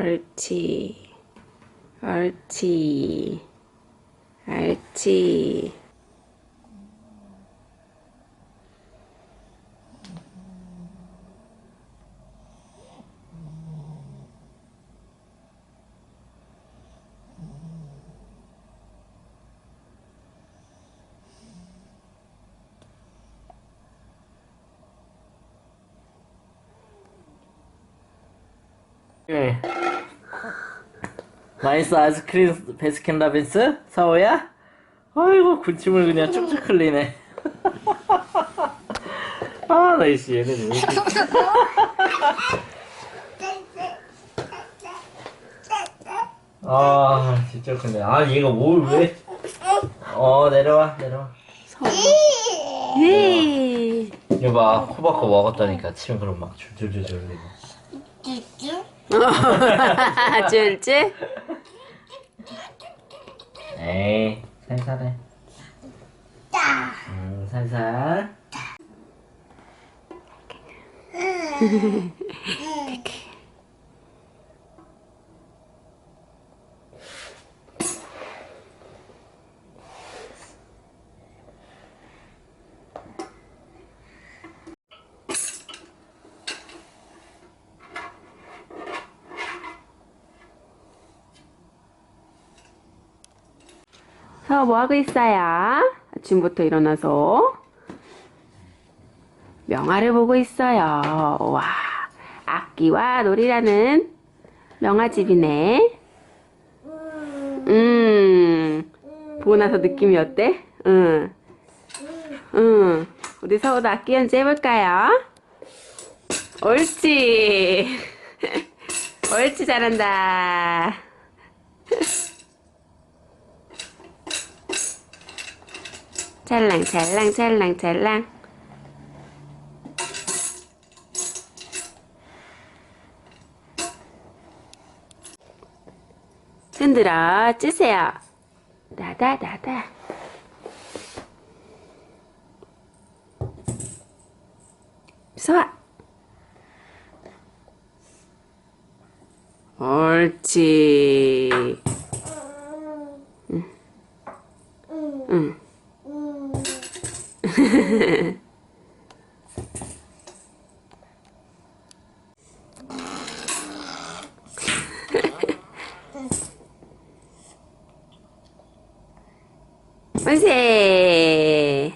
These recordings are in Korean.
옳지. 옳지. 옳지. 예. 맛있어 아이스크림 베스킨라빈스? 사오야? 아이고 군침을 그냥 쭉쭉 흘리네 아 나 이씨 얘는 왜 이렇게 아 진짜 큰데 아 얘가 뭘 왜? 어 내려와 내려와 예. 이거 봐 코바코 먹었다니까 침 그럼 막 줄줄줄줄 흘리고 쫄쫄. 에이 살살해. 음 살살 서뭐 하고 있어요? 아침부터 일어나서 명화를 보고 있어요. 와, 악기와 놀이라는 명화집이네. 음, 보고 나서 느낌이 어때? 응, 응. 우리 서우도 악기 연주 해볼까요? 옳지. 옳지, 잘한다. 찰랑 찰랑 찰랑 찰랑. 흔들어 찌세요. 나다 나다. 쏘아. 옳지 응. 응. 만세!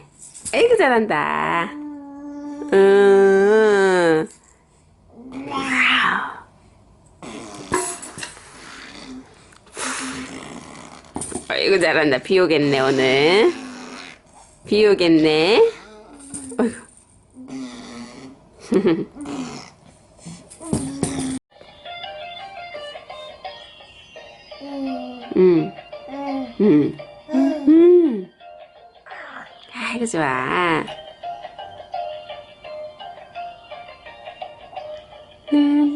아이고 잘한다. 음. 아이고 잘한다. 비 오겠네 오늘. 비 오겠네. 음. 음. 음. 아이고 좋아.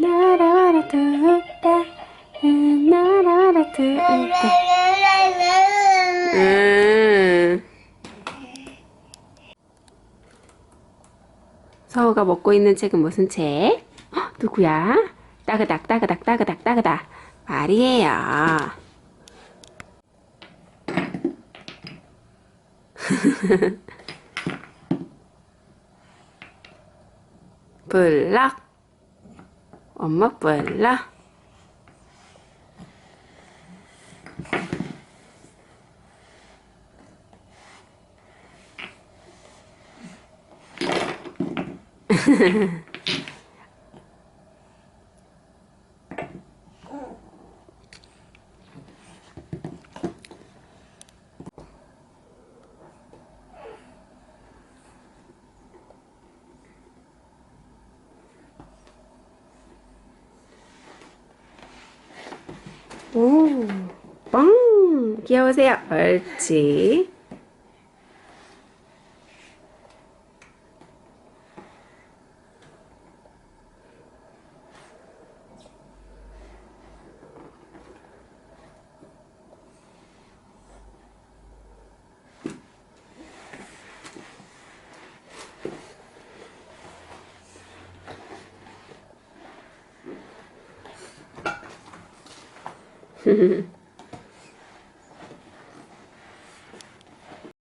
나라와라 뚜따 나라와라 뚜따 음. 서우가 먹고 있는 책은 무슨 책? 헉, 누구야? 따그닥 따그닥 따그닥 따그닥 말이에요. 불러 엄마 불러 오, 뻥! 귀여우세요. 옳지. Mm-hmm.